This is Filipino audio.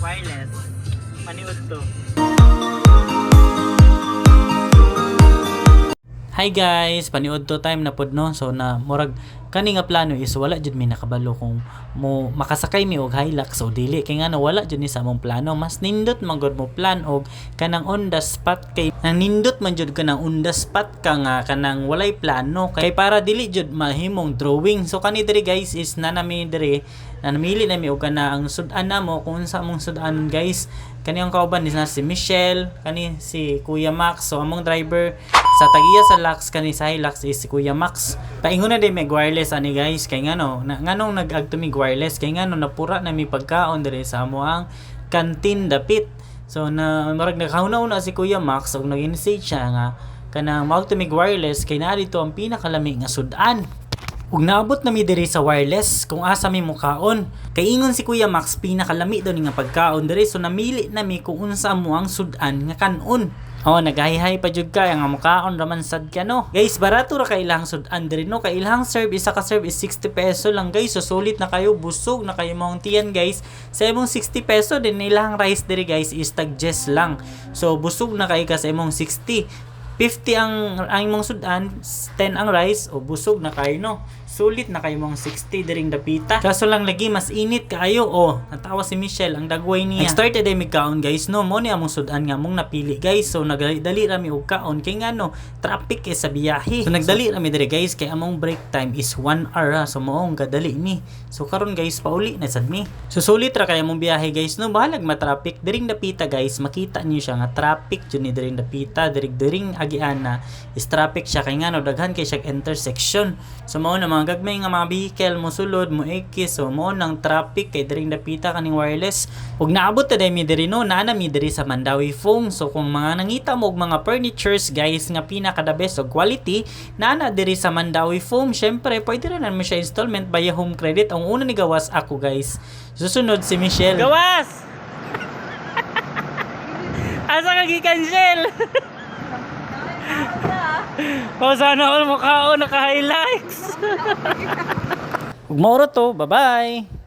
wireless. Maniud to. Hi guys, paniod to time na pod no. So na murag kani nga plano is wala jud mi nakabalo kung mo makasakay mi og Hilux o dili kay nga wala jud ni sa among plano. Mas nindot man gud mo plan og kanang on the spot kay nang nindot man jud kanang on the spot ka nga kanang walay plano kay para dili jud mahimong drawing. So kani diri guys is na nami diri na namili na mi og kana ang sudan namo kung unsa among sudan guys. Kani ang kauban na si Michelle kani si Kuya Max. So among driver sa tagiya sa Lux kani sa Hilux is si Kuya Max. Paingon na din may wireless ani guys. Kay ngano na, nganong nag-ag to mi wireless? Kay ngano napura na mi pagkaon diri sa amo ang kantin dapit. So na marag nakahunaw na si Kuya Max og nag-message siya nga kanang mao to wireless kay naa dito ang pinakalami nga sudan Ug naabot na mi diri sa wireless kung asa mi mukaon. Kay ingon si Kuya Max pinakalami daw nga pagkaon diri so namili na mi kung unsa mo ang sudan nga kanon. Oh, nagahihay pa jud ka nga mukaon raman sad ka no. Guys, barato ra kay ilang sudan diri no kay ilang serve isa ka serve is 60 peso lang guys. So sulit na kayo busog na kayo mong tiyan guys. Sa imong 60 peso din ilang rice diri guys is tag just lang. So busog na kay ka sa imong 60. 50 ang ang imong sudan, 10 ang rice o busog na kayo no. Sulit na kayo mong 60 diring dapita. Kaso lang lagi mas init kaayo o. Natawa si Michelle ang dagway niya. Nag-start day mig kaon guys no. Mo ni among sudan nga mong napili guys. So nagdali rami og kaon kay nga no traffic kay sa biyahe. So nagdali rami dire guys kay among break time is 1 hour ha. So moong gadali mi. So karon guys pauli na sad mi. So sulit ra kay among biyahe guys no. Bahalag ma-traffic diring dapita guys. Makita niyo siya nga traffic jud ni diring dapita diring diring agian na is traffic siya kay nga no daghan kay siya intersection. So mao na mga gagmay nga mga vehicle mo sulod mo ekis so mao nang traffic kay diring dapita kaning wireless. Ug naabot ta mi diri no naa na mi diri sa Mandawi Phone. So kung mga nangita mo og mga furnitures guys nga pinaka the best og quality naa na diri sa Mandawi Phone. Syempre pwede ra mo siya installment via home credit. Ang una ni gawas ako guys. Susunod si Michelle. Gawas! Asa ka gikan Shell? O sana all mukha naka-highlights. Ug mauro to. Bye-bye.